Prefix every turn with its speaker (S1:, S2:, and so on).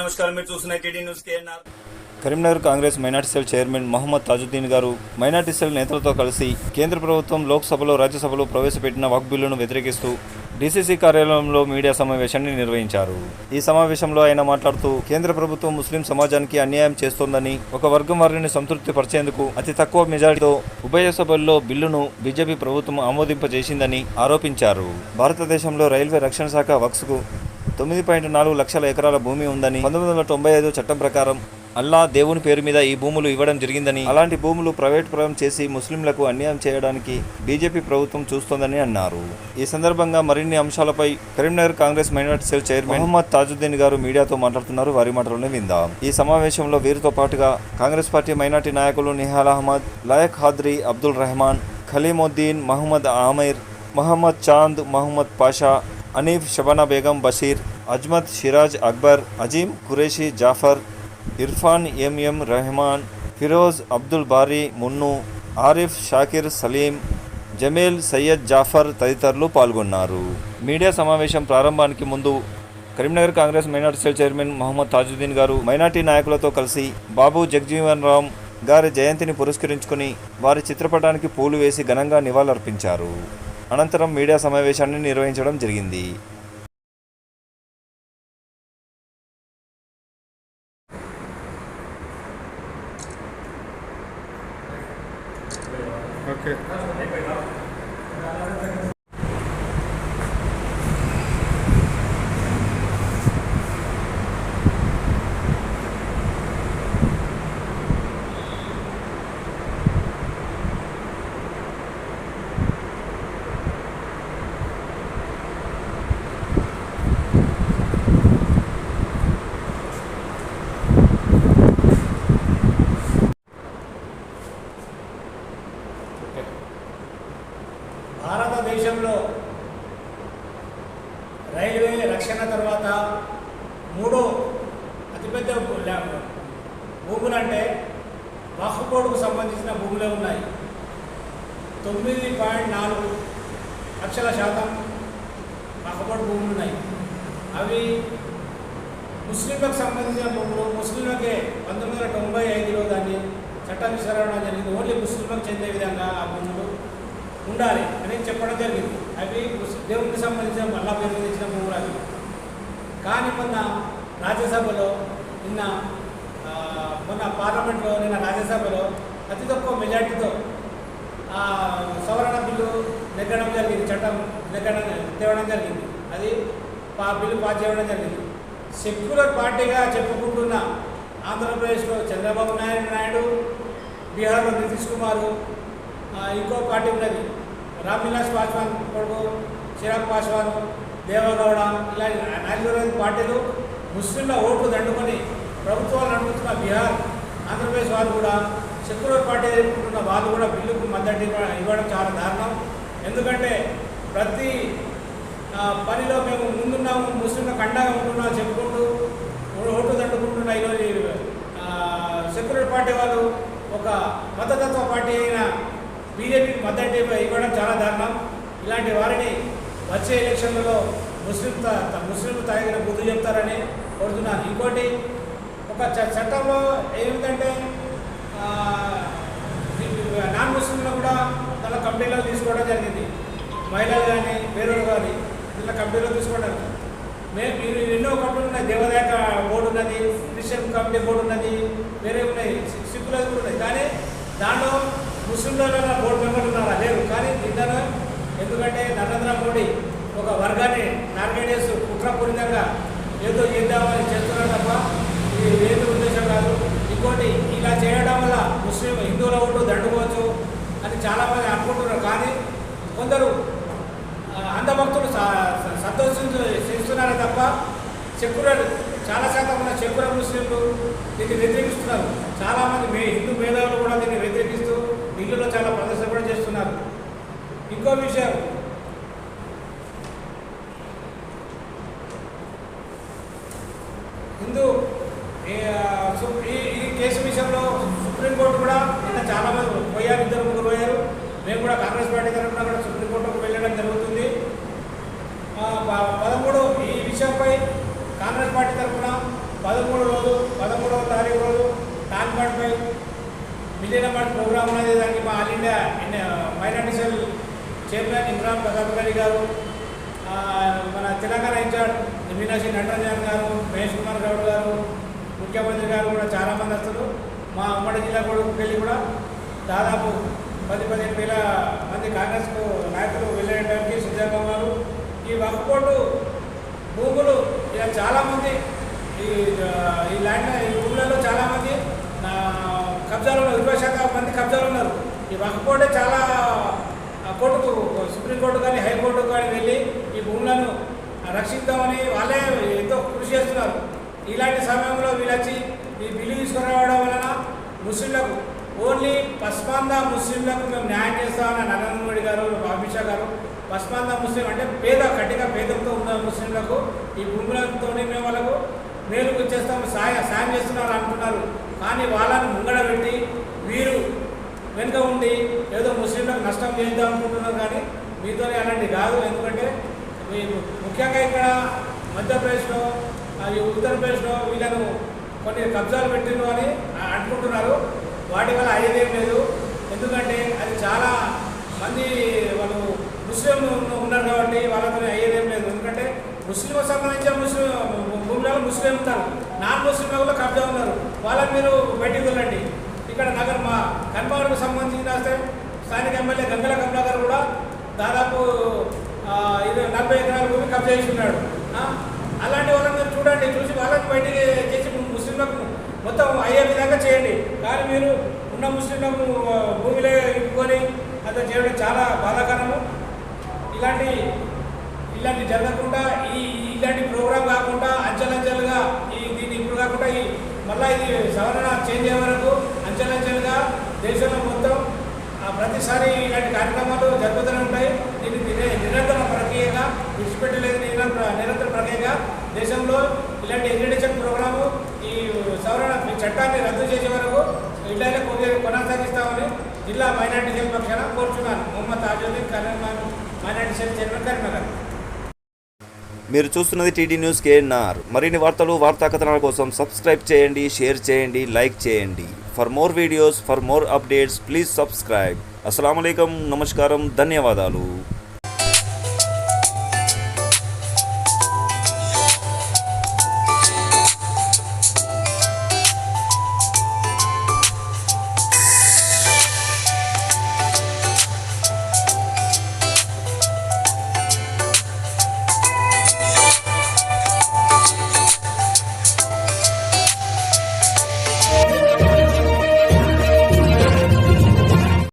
S1: నమస్కారం. మీరు చూస్తున్న TD news KNR.
S2: Karimnagar Congress minority cell chairman Mohammed Tajuddin గారు మైనార్టీ సెల్ నేతలతో కలిసి కేంద్ర ప్రభుత్వం లోక్సభలో రాజ్యసభలో ప్రవేశపెట్టిన వక్ బిల్లును వ్యతిరేకిస్తూ డీసీసీ కార్యాలయంలో మీడియా సమావేశాన్ని నిర్వహించారు. ఈ సమావేశంలో ఆయన మాట్లాడుతూ కేంద్ర ప్రభుత్వం ముస్లిం సమాజానికి అన్యాయం చేస్తోందని ఒక వర్గం వారిని సంతృప్తి పరిచేందుకు అతి తక్కువ మెజారిటీతో ఉభయ సభల్లో బిల్లును బీజేపీ ప్రభుత్వం ఆమోదింపజేసిందని ఆరోపించారు. భారతదేశంలో రైల్వే రక్షణ శాఖ వక్స్కు తొమ్మిది పాయింట్ నాలుగు లక్షల ఎకరాల భూమి ఉందని పంతొమ్మిది వందల తొంభై ఐదు చట్టం ప్రకారం అల్లా దేవుని పేరు మీద ఈ భూములు ఇవ్వడం జరిగిందని అలాంటి భూములు ప్రైవేట్ పరం చేసి ముస్లింలకు అన్యాయం చేయడానికి బీజేపీ ప్రభుత్వం చూస్తోందని అన్నారు. ఈ సందర్భంగా మరిన్ని అంశాలపై Karimnagar Congress minority cell chairman Mohammed Tajuddin గారు మీడియాతో మాట్లాడుతున్నారు. వారి మాటలోనే విందాం. ఈ సమావేశంలో వీరితో పాటుగా కాంగ్రెస్ పార్టీ మైనార్టీ నాయకులు నిహాల్ అహ్మద్ లాయక్ హాద్రి అబ్దుల్ రెహమాన్ ఖలీముద్దీన్ మహమ్మద్ ఆమిర్ మహమ్మద్ చాంద్ మహమ్మద్ పాషా అనీఫ్ షబానా బేగం బషీర్ అజ్మత్ షిరాజ్ అక్బర్ అజీం ఖురేషి జాఫర్ ఇర్ఫాన్ ఎంఎం రెహమాన్ ఫిరోజ్ అబ్దుల్ బారీ మున్ను ఆరిఫ్ షాకిర్ సలీం జమీల్ సయ్యద్ జాఫర్ తదితరులు పాల్గొన్నారు. మీడియా సమావేశం ప్రారంభానికి ముందు Karimnagar Congress minority cell chairman Mohammed Tajuddin గారు మైనార్టీ నాయకులతో కలిసి బాబు జగ్జీవన్ రామ్ గారి జయంతిని పురస్కరించుకుని వారి చిత్రపటానికి పూలు వేసి ఘనంగా నివాళులర్పించారు. అనంతరం మీడియా సమావేశాన్ని నిర్వహించడం జరిగింది.
S3: ఓకే.
S4: భారతదేశంలో రైల్వే రక్షణ తర్వాత మూడో అతిపెద్ద భూ- భూములు అంటే వాహుకోడుకు సంబంధించిన భూములే ఉన్నాయి. తొమ్మిది పాయింట్ నాలుగు లక్షల శాతం వాహుకోడు భూములు ఉన్నాయి. అవి ముస్లింలకు సంబంధించిన భూములు. ముస్లింలకే పంతొమ్మిది వందల తొంభై ఐదులో దాన్ని చట్ట విస్తరణ జరిగింది. ఓన్లీ ముస్లింలకు చెందే విధంగా ఆ భూములు ఉండాలి అని చెప్పడం జరిగింది. అవి దేవునికి సంబంధించిన మళ్ళా పేరు భూములు అవి కానీ మొన్న రాజ్యసభలో నిన్న మొన్న పార్లమెంట్లో నిన్న రాజ్యసభలో అతి తక్కువ మెజార్టీతో ఆ సవరణ బిల్లు నెగ్గడం జరిగింది. చట్టం నెగ్గడం తేవడం జరిగింది. అది పా బిల్లు పాస్ చేయడం జరిగింది. సెక్యులర్ పార్టీగా చెప్పుకుంటున్న ఆంధ్రప్రదేశ్లో చంద్రబాబు నాయుడు నాయుడు బీహార్లో నితీష్ కుమారు ఇంకో పార్టీ ఉన్నది. రామ్విలాస్ పాస్వాన్ కొడుకు చిరాగ్ పాస్వాన్ దేవగౌడ ఇలా నాలుగు పార్టీలు ముస్లింల ఓట్లు దండుకొని ప్రభుత్వాలు నడుపుతున్న బీహార్ ఆంధ్రప్రదేశ్ వాళ్ళు కూడా సెక్యులర్ పార్టీ ఎదుర్కొంటున్న వాళ్ళు కూడా బిల్లుకు మద్దతు ఇవ్వడం చాలా దారుణం. ఎందుకంటే ప్రతి పనిలో మేము ముందున్నాము ముస్లింలకు అండగా ఉంటున్నాం చెప్పుకుంటూ ఓటు ఓట్లు దండుకుంటున్న ఈరోజు సెక్యులర్ పార్టీ వాళ్ళు ఒక మతతత్వ పార్టీ అయిన బీజేపీకి మద్దతు ఇవ్వడం చాలా దారుణం. ఇలాంటి వారిని వచ్చే ఎలక్షన్లలో ముస్లిం ముస్లింలు తాగిన బుద్ధి చెప్తారని కోరుతున్నాను. ఇంకోటి ఒక చ- చట్టంలో ఏమిటంటే నాన్ ముస్లింలు కూడా తన కంపెనీలో తీసుకోవడం జరిగింది. మహిళలు కానీ వేరేవారు కానీ ఇలా కంపెనీలో తీసుకోవడానికి మేము మీరు ఎన్నో కంపెనీలు ఉన్నాయి దేవదాయక బోర్డు ఉన్నది క్రిస్టియన్ కమిటీ బోర్డు ఉన్నది వేరే ఉన్నాయి సి- సిక్కులది కూడా ఉన్నాయి. కానీ దాంట్లో ముస్లింలలో బోర్డు మెంబర్లు ఉన్నారా? లేరు. కానీ ఇద్దరు ఎందుకంటే నరేంద్ర మోడీ ఒక వర్గాన్ని టార్గెట్ చేస్తూ కుట్రపూరితంగా ఏదో చేద్దామని చేస్తున్నారు తప్ప ఇది వేరే ఉద్దేశం కాదు ఇంకోటి ఇలా చేయడం వల్ల ముస్లిం హిందువుల ఓటు దండుకోవచ్చు అని చాలామంది అనుకుంటున్నారు కానీ కొందరు ఆ, అంధభక్తులు స- స- సంతోషించు చేస్తున్నారు తప్ప సెక్యులర్ చాలా శాతం ఉన్న సెక్యులర్ ముస్లింలు దీన్ని వ్యతిరేకిస్తున్నారు. చాలామంది మే హిందూ మేధావులు కూడా దీన్ని వ్యతిరేకిస్తూ ఢిల్లీలో చాలా ప్రదర్శన కూడా చేస్తున్నారు. ఇంకో విషయం. హిందూ ఈ, ఈ కేసు విషయంలో సుప్రీంకోర్టు కూడా నిన్న చాలా మంది పోయారు ఇద్దరు ముగ్గురు పోయారు. మేము కూడా కాంగ్రెస్ పార్టీ తరఫున కూడా సుప్రీంకోర్టుకు వెళ్ళడం జరుగుతుంది. పదమూడు విషయంపై కాంగ్రెస్ పార్టీ తరఫున పదమూడు రోజు పదమూడవ తారీఖు రోజు తాన్పాడ్పై విజయనగర్ ప్రోగ్రామ్ అనేది దానికి మా all India minority cell chairman Imran Prasad గారి గారు మన తెలంగాణ ఇన్ఛార్జ్ మీనాక్షి నటరాజన్ గారు మహేష్ కుమార్ గౌడ్ గారు ముఖ్యమంత్రి గారు కూడా చాలామంది వస్తారు. మా ఉమ్మడి జిల్లా కూడా వెళ్ళి కూడా దాదాపు పది పదిహేను వేల మంది కాంగ్రెస్కు నాయకులు వెళ్ళడానికి సిద్ధంగా ఉన్నారు ఈ వర్క్ బోర్డు భూములు. ఇలా చాలామంది ఈ ఈ ల్యాండ్ ఈ భూములలో చాలామంది కబ్జాలు ఉన్నారు ఇరవై శాతం మంది కబ్జాలు ఉన్నారు. ఈ వక్ఫ్ చాలా కోర్టుకు సుప్రీంకోర్టు కానీ హైకోర్టు కానీ వెళ్ళి ఈ భూములను రక్షిద్దామని వాళ్ళే ఎంతో కృషి చేస్తున్నారు. ఇలాంటి సమయంలో వీళ్ళొచ్చి ఈ బిల్లు తీసుకురావడం వలన ముస్లింలకు ఓన్లీ పస్మాందా ముస్లింలకు మేము న్యాయం చేస్తామని నరేంద్ర మోడీ గారు అమిత్ షా గారు పస్మాందా ముస్లిం అంటే పేద కట్టిగా పేదలతో ఉన్న ముస్లింలకు ఈ భూములతో మేము వాళ్ళకు మేలుకు చేస్తాము సాయ సాయం చేస్తున్నారు అంటున్నారు. కానీ వాళ్ళని ముంగడ పెట్టి వీరు వెనుక ఉండి ఏదో ముస్లింలకు నష్టం చేద్దాం అనుకుంటున్నారు కానీ మీతోనే అలాంటి కాదు. ఎందుకంటే మీరు ముఖ్యంగా ఇక్కడ మధ్యప్రదేశ్లో అది ఉత్తరప్రదేశ్లో వీళ్ళను కొన్ని కబ్జాలు పెట్టిండ్రు అని అనుకుంటున్నారు వాటి వల్ల అయ్యేదేం లేదు. ఎందుకంటే అది చాలా మంది వాళ్ళు ముస్లిం ఉన్నారు కాబట్టి వాళ్ళతో అయ్యేదేం లేదు. ఎందుకంటే ముస్లిం సంబంధించిన ముస్లిం భూములలో ముస్లిం ఉంటారు. నాన్ ముస్లిం కూడా కబ్జా ఉన్నారు. వాళ్ళకి మీరు బయటికి వెళ్ళండి. ఇక్కడ నగర్ మా కన్మార్కు సంబంధించిన స్థానిక ఎమ్మెల్యే గంగల కమలాకర్ కూడా దాదాపు ఇది ఇరవై నలభై ఎకరాల భూమి కబ్జా చేసి ఉన్నాడు అలాంటి వాళ్ళని మీరు చూడండి. చూసి వాళ్ళని బయటికి చేసి ముస్లింలకు మొత్తం అయ్యే విధంగా చేయండి. కానీ మీరు ఉన్న ముస్లింలకు భూమిలో ఇప్పుకొని అది చేయడం చాలా బాధాకరము. ఇలాంటి ఇలాంటి జరగకుండా ఈ ఇలాంటి ప్రోగ్రాం కాకుండా అంచెలంచెలుగా ఈ దీన్ని ఇప్పుడు కాకుండా ఈ మళ్ళీ ఇది సవరణ చేంజ్ అయ్యే వరకు అంచెలంచెలుగా దేశంలో మొత్తం ప్రతిసారి ఇలాంటి కార్యక్రమాలు జరుగుతూనే ఉంటాయి. దీన్ని నిరంతర ప్రక్రియగా విడిచిపెట్టలేదు నిరంతర నిరంతర ప్రక్రియగా దేశంలో ఇలాంటి ఎగ్రిడేషన్ ప్రోగ్రాము ఈ సవరణ ఈ చట్టాన్ని రద్దు చేసే వరకు ఇలానే కొనసాగిస్తామని జిల్లా మైనార్టీ సెల్ పక్షాన కోరుచున్నాను. మొహమ్మద్ తాజుద్దీన్ కరీంనగర్
S2: మీరు చూస్తున్నది టీడీ న్యూస్ కేఎన్ఆర్. మరిన్ని వార్తలు వార్తా కథనాల కోసం సబ్స్క్రైబ్ చేయండి షేర్ చేయండి లైక్ చేయండి. For more videos for more updates please subscribe అస్సలం నమస్కారం ధన్యవాదాలు.